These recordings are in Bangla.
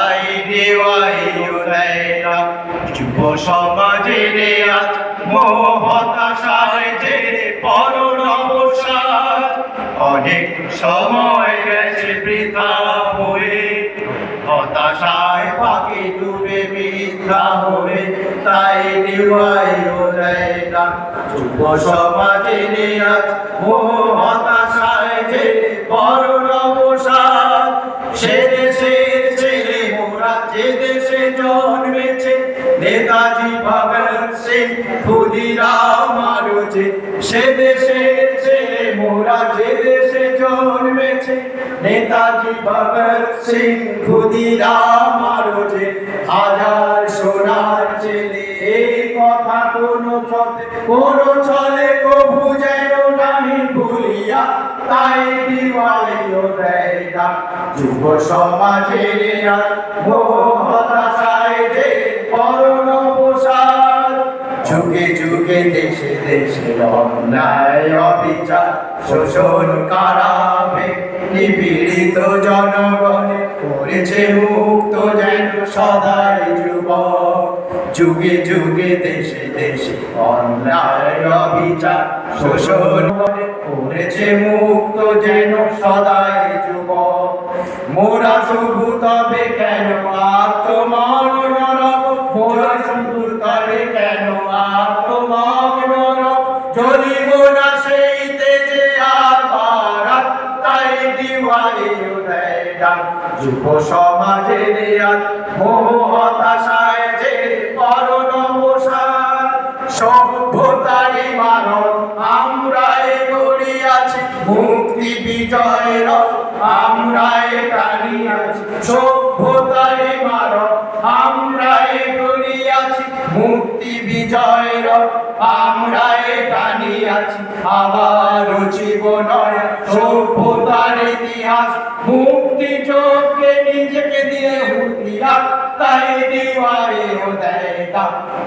তাই দেওয়াইও দেয় না যুব সমাজের আজ মোহতাশায় যে অনেক সময় গেছে বৃথা হয়ে। হতাশায় পাখি ডুবে মিথ্যা হয়ে। তাই দেওয়াইও দেয় না যুব সমাজের আজ মোহতাশায় দেশে জন্মেছে নেতাজি ভগৎ সিং, ক্ষুদিরাম আরও সে দেশের ছেলে মোরা যে দেশে জন্মেছে নেতাজি ভগৎ সিং, ক্ষুদিরাম আরও হাজার সোনার ছেলে এই কথা কোনো চলে কোনো চলে, কবু যেন নাহি ভুলিয়া, তাই দিওয়াইও দেয় না যুব সমাজের আর যুগে যুগে দেশে দেশে অন্যায় অবিচার শোষণ কারাবে, নিপীড়িত জনগণে করেছে মুক্ত যেন সদাই যুবক। যুগে যুগে দেশে দেশে অন্যায় অবিচার শোষণ করে করেছে মুক্ত যেন সদাই যুব সমাজের আজ মোহতাশায় যে করণ বসার সভ্যতারি মানব, আমরাই গড়িয়াছি মুক্তি বিজয়ের আমরাই টানিয়াছি সভ্যতারি মানব গড়িয়াছি মুক্তি বিজয়ের আমরাই টানিয়াছি আবার জীবন সভ্যতার ইতিহাস মুক্তি চোখে নিজেকে দিয়ে হুতিয়া তাই দিওয়ারে দেয়।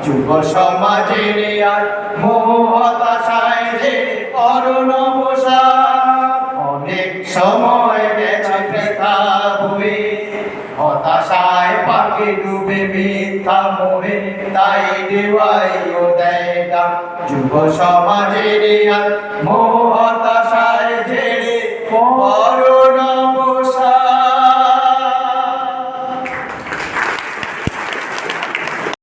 যুব সমাজের আর মোহে তাই দেওয়াই দেয়। যুব সমাজের আর মোহতাশা